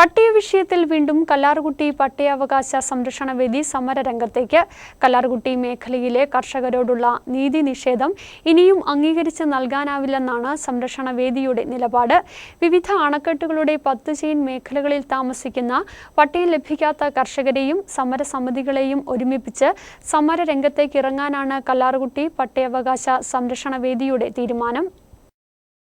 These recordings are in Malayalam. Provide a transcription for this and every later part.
പട്ടയ വിഷയത്തിൽ വീണ്ടും കല്ലാർകുട്ടി പട്ടയാവകാശ സംരക്ഷണ വേദി സമരരംഗത്തേക്ക് കല്ലാർകുട്ടി മേഖലയിലെ കർഷകരോടുള്ള നീതി നിഷേധം ഇനിയും അംഗീകരിച്ച് നൽകാനാവില്ലെന്നാണ് സംരക്ഷണ വേദിയുടെ നിലപാട്. വിവിധ അണക്കെട്ടുകളുടെ പത്ത് ചെയിൻ മേഖലകളിൽ താമസിക്കുന്ന പട്ടയം ലഭിക്കാത്ത കർഷകരെയും സമരസമിതികളെയും ഒരുമിപ്പിച്ച് സമരരംഗത്തേക്ക് ഇറങ്ങാനാണ് കല്ലാർകുട്ടി പട്ടയാവകാശ സംരക്ഷണ വേദിയുടെ തീരുമാനം.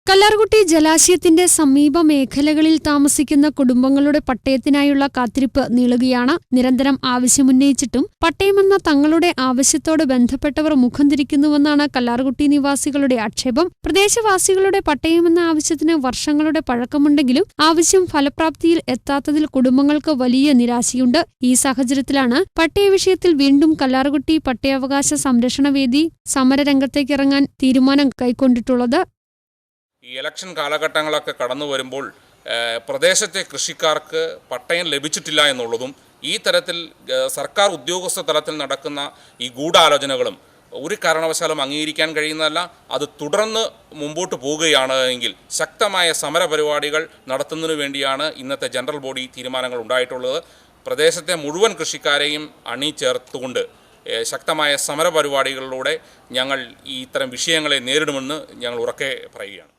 കല്ലാർകുട്ടി ജലാശയത്തിന്റെ സമീപ മേഖലകളിൽ താമസിക്കുന്ന കുടുംബങ്ങളുടെ പട്ടയത്തിനായുള്ള കാത്തിരിപ്പ് നീളുകയാണ്. നിരന്തരം ആവശ്യമുന്നയിച്ചിട്ടും പട്ടയമെന്ന തങ്ങളുടെ ആവശ്യത്തോട് ബന്ധപ്പെട്ടവർ മുഖം തിരിക്കുന്നുവെന്നാണ് കല്ലാർകുട്ടി നിവാസികളുടെ ആക്ഷേപം. പ്രദേശവാസികളുടെ പട്ടയമെന്ന ആവശ്യത്തിന് വർഷങ്ങളുടെ പഴക്കമുണ്ടെങ്കിലും ആവശ്യം ഫലപ്രാപ്തിയിൽ എത്താത്തതിൽ കുടുംബങ്ങൾക്ക് വലിയ നിരാശയുണ്ട്. ഈ സാഹചര്യത്തിലാണ് പട്ടയ വിഷയത്തിൽ വീണ്ടും കല്ലാർകുട്ടി പട്ടയാവകാശ സംരക്ഷണ വേദി സമരരംഗത്തേക്കിറങ്ങാൻ തീരുമാനം കൈക്കൊണ്ടിട്ടുള്ളത്. ഈ ഇലക്ഷൻ കാലഘട്ടങ്ങളൊക്കെ കടന്നു വരുമ്പോൾ പ്രദേശത്തെ കൃഷിക്കാർക്ക് പട്ടയം ലഭിച്ചിട്ടില്ല എന്നുള്ളതും ഈ തരത്തിൽ സർക്കാർ ഉദ്യോഗസ്ഥ തലത്തിൽ നടക്കുന്ന ഈ ഗൂഢാലോചനകളും ഒരു കാരണവശാലും അംഗീകരിക്കാൻ കഴിയുന്നതല്ല അത് തുടർന്ന് മുമ്പോട്ട് പോവുകയാണ് എങ്കിൽ ശക്തമായ സമരപരിപാടികൾ നടത്തുന്നതിനു വേണ്ടിയാണ് ഇന്നത്തെ ജനറൽ ബോഡി തീരുമാനങ്ങൾ ഉണ്ടായിട്ടുള്ളത്. പ്രദേശത്തെ മുഴുവൻ കൃഷിക്കാരെയും അണിചേർത്തുകൊണ്ട് ശക്തമായ സമരപരിപാടികളിലൂടെ ഞങ്ങൾ ഈ ഇത്തരം വിഷയങ്ങളെ നേരിടുമെന്ന് ഞങ്ങൾ ഉറക്കെ പറയുകയാണ്.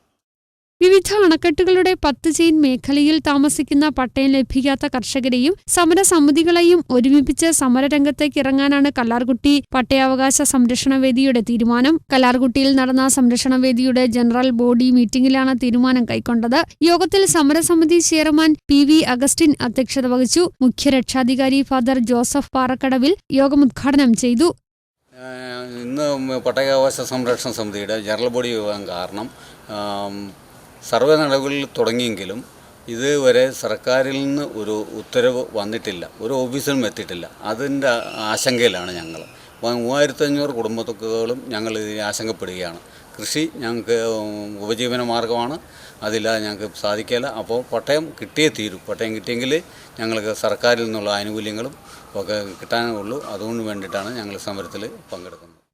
വിവിധ അണക്കെട്ടുകളുടെ പത്ത് ചെയിൻ മേഖലയിൽ താമസിക്കുന്ന പട്ടയം ലഭിക്കാത്ത കർഷകരെയും സമരസമിതികളെയും ഒരുമിപ്പിച്ച് സമരരംഗത്തേക്ക് ഇറങ്ങാനാണ് കല്ലാർകുട്ടി പട്ടയാവകാശ സംരക്ഷണ വേദിയുടെ തീരുമാനം. കല്ലാർകുട്ടിയിൽ നടന്ന സംരക്ഷണ വേദിയുടെ ജനറൽ ബോഡി മീറ്റിംഗിലാണ് തീരുമാനം കൈക്കൊണ്ടത്. യോഗത്തിൽ സമരസമിതി ചെയർമാൻ പി വി അഗസ്റ്റിൻ അധ്യക്ഷത വഹിച്ചു. മുഖ്യ രക്ഷാധികാരി ഫാദർ ജോസഫ് പാറക്കടവിൽ യോഗം ഉദ്ഘാടനം ചെയ്തു. ഇന്ന് പട്ടയാവകാശ സംരക്ഷണ സമിതിയുടെ ജനറൽ ബോഡി യോഗം കാരണം സർവേ നടപടികൾ തുടങ്ങിയെങ്കിലും ഇതുവരെ സർക്കാരിൽ നിന്ന് ഒരു ഉത്തരവ് വന്നിട്ടില്ല ഒരു ഓഫീസിലും എത്തിയിട്ടില്ല. അതിന്റെ ആശങ്കയിലാണ് ഞങ്ങൾ. മൂവായിരത്തഞ്ഞൂറ് കുടുംബത്തുക്കളും ഞങ്ങൾ ഇതിൽ ആശങ്കപ്പെടുകയാണ്. കൃഷി ഞങ്ങൾക്ക് ഉപജീവന മാർഗമാണ് അതില്ലാതെ ഞങ്ങൾക്ക് സാധിക്കില്ല അപ്പോൾ പട്ടയം കിട്ടിയേ തീരൂ. പട്ടയം കിട്ടിയെങ്കിൽ ഞങ്ങൾക്ക് സർക്കാരിൽ നിന്നുള്ള ആനുകൂല്യങ്ങളും ഒക്കെ കിട്ടാനുള്ളൂ അതുകൊണ്ട് വേണ്ടിയിട്ടാണ് ഞങ്ങൾ സമരത്തിൽ പങ്കെടുക്കുന്നത്.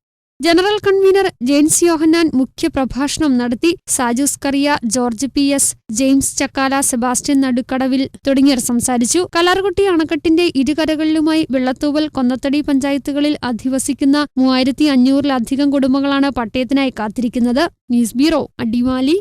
ജനറൽ കൺവീനർ ജെയിംസ് യോഹന്നാൻ മുഖ്യപ്രഭാഷണം നടത്തി Sajus Kariya George P S James Chakkala Sebastian നടുക്കടവിൽ തുടങ്ങിയവർ സംസാരിച്ചു. കലാർകുട്ടി അണക്കെട്ടിന്റെ ഇരുകരകളിലുമായി വെള്ളത്തൂവൽ കൊന്നത്തടി പഞ്ചായത്തുകളിൽ അധിവസിക്കുന്ന മൂവായിരത്തി അഞ്ഞൂറിലധികം കുടുംബങ്ങളാണ് പട്ടയത്തിനായി കാത്തിരിക്കുന്നത്. News bureau Adimali.